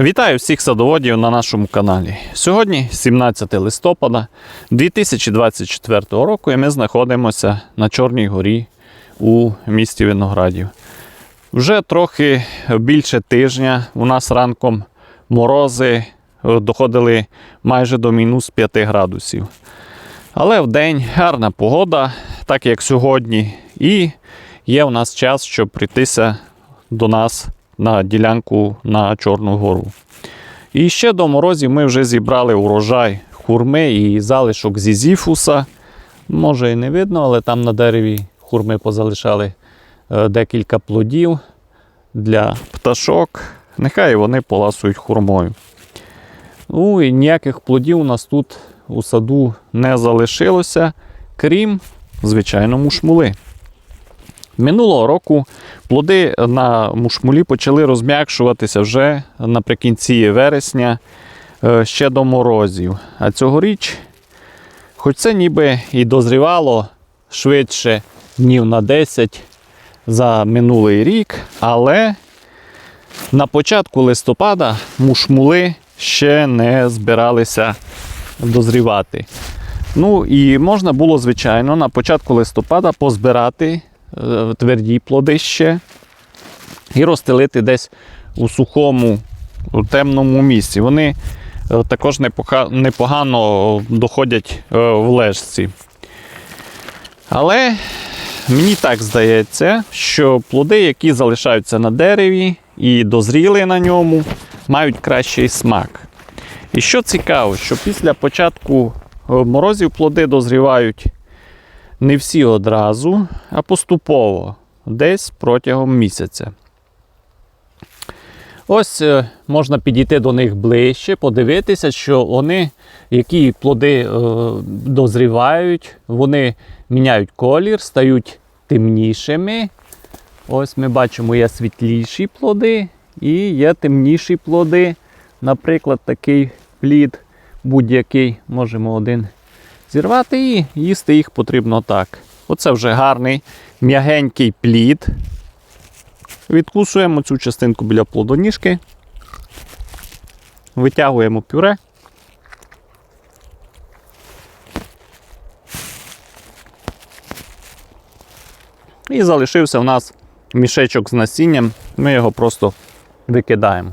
Вітаю всіх садоводів на нашому каналі. Сьогодні 17 листопада 2024 року і ми знаходимося на Чорній горі у місті Виноградів. Вже трохи більше тижня у нас ранком морози е, доходили майже до мінус 5 градусів. Але в день гарна погода, так як сьогодні, і є у нас час, щоб прийтися до нас на ділянку на Чорну гору. І ще до морозів ми вже зібрали урожай хурми і залишок зізіфуса. Може і не видно, але там на дереві хурми позалишали е, декілька плодів для пташок. Нехай вони поласують хурмою. Ну і ніяких плодів у нас тут у саду не залишилося, крім, звичайно, мушмули. Минулого року плоди на мушмулі почали розм'якшуватися вже наприкінці вересня е, ще до морозів. А цьогоріч, хоч це ніби і дозрівало швидше днів на 10 за минулий рік, але на початку листопада мушмули ще не збиралися дозрівати. Ну і можна було, звичайно, на початку листопада позбирати тверді плоди ще і розстелити десь у сухому, у темному місці. Вони е, також непогано доходять е, в лежці. Але мені так здається, що плоди, які залишаються на дереві і дозріли на ньому, мають кращий смак. І що цікаво, що після початку е, морозів плоди дозрівають не всі одразу, а поступово, десь протягом місяця. Ось е, можна підійти до них ближче, подивитися, що вони, які плоди е, дозрівають, вони міняють колір, стають темнішими. Ось ми бачимо, є світліші плоди і є темніші плоди. Наприклад, такий плід будь-який можемо один зірвати і їсти їх потрібно так. Оце вже гарний м'ягенький плід. Відкусуємо цю частинку біля плодоніжки, витягуємо пюре. І залишився у нас мішечок з насінням. Ми його просто викидаємо.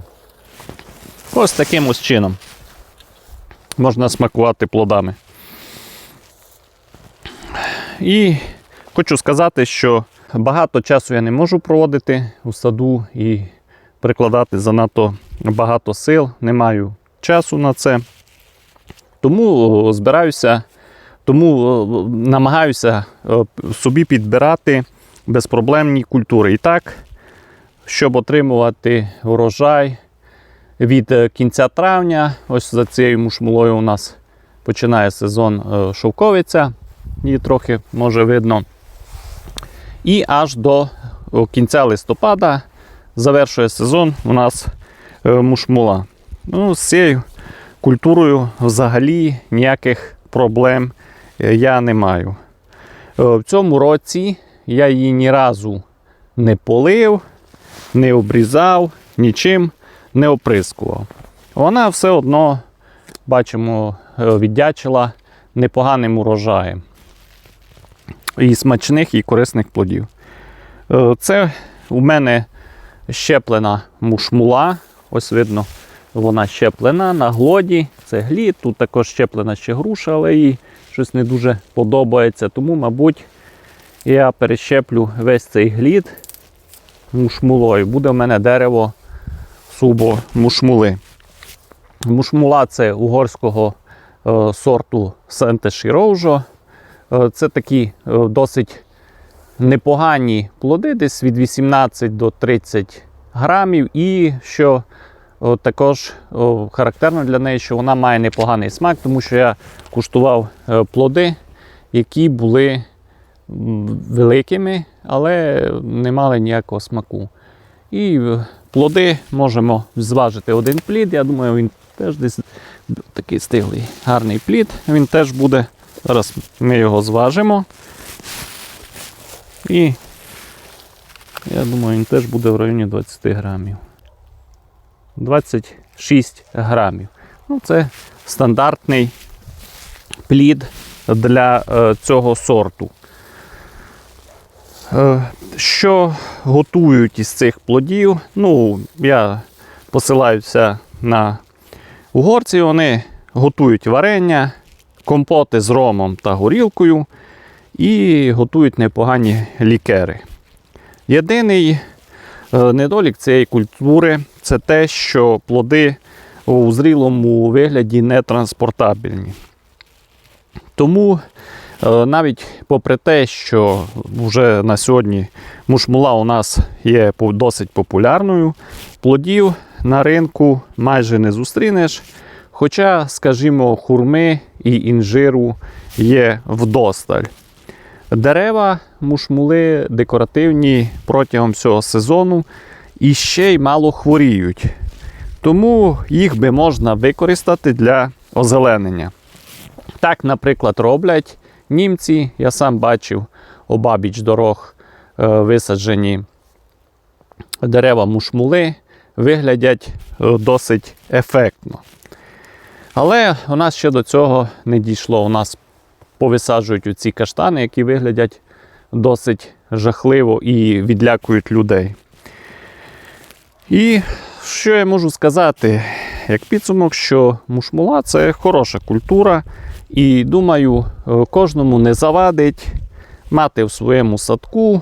Ось таким ось чином можна смакувати плодами. І хочу сказати, що багато часу я не можу проводити у саду і прикладати занадто багато сил. Не маю часу на це. Тому збираюся, тому намагаюся собі підбирати безпроблемні культури. І так, щоб отримувати урожай від е, кінця травня, ось за цією мушмулою у нас починає сезон е, шовковиця, її трохи може видно. І аж до кінця листопада завершує сезон у нас е, мушмула. Ну, з цією культурою взагалі ніяких проблем е, я не маю. Е, В цьому році я її ні разу не полив, не обрізав, нічим не оприскував. Вона все одно, бачимо, віддячила непоганим урожаєм. І смачних, і корисних плодів. Е, Це у мене щеплена мушмула. Ось видно, вона щеплена на глоді. Це глід. Тут також щеплена ще груша, але їй щось не дуже подобається. Тому, мабуть, я перещеплю весь цей глід мушмулою. Буде в мене дерево субо мушмули. Мушмула це угорського е, сорту Санте Шіроужо. Е, це такі е, досить непогані плоди, десь від 18 до 30 грамів. І що також характерно для неї, що вона має непоганий смак, тому що я куштував е, плоди, які були великими, але не мали ніякого смаку. І е, плоди можемо зважити один плід. Я думаю, він теж десь такий стиглий, гарний плід. Він теж буде. Зараз ми його зважимо. І я думаю, він теж буде в районі 20 грамів. 26 грамів. Ну, це стандартний плід для е, цього сорту. Е, Що готують із цих плодів? Ну, я посилаюся на угорці. Вони готують варення, компоти з ромом та горілкою і готують непогані лікери. Єдиний е, недолік цієї культури це те, що плоди у зрілому вигляді не транспортабельні. Тому е, навіть попри те, що вже на сьогодні мушмула у нас є досить популярною, плодів на ринку майже не зустрінеш. Хоча, скажімо, хурми і інжиру є вдосталь. Дерева мушмули декоративні протягом всього сезону і ще й мало хворіють. Тому їх би можна використати для озеленення. Так, наприклад, роблять німці. Я сам бачив обабіч дорог е, висаджені дерева мушмули, виглядять е, досить ефектно. Але у нас ще до цього не дійшло. У нас повисаджують оці каштани, які виглядять досить жахливо і відлякують людей. І що я можу сказати, як підсумок, що мушмула це хороша культура, і думаю, кожному не завадить мати в своєму садку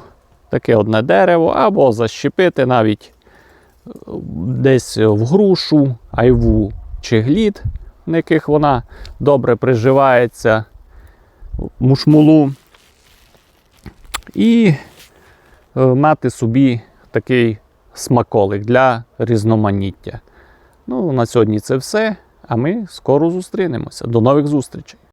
таке одне дерево, або защепити навіть е, десь в грушу, айву чи глід, на яких вона добре приживається, мушмулу. І е, мати собі такий смаколик для різноманіття. Ну, на сьогодні це все. А ми скоро зустрінемося. До нових зустрічей!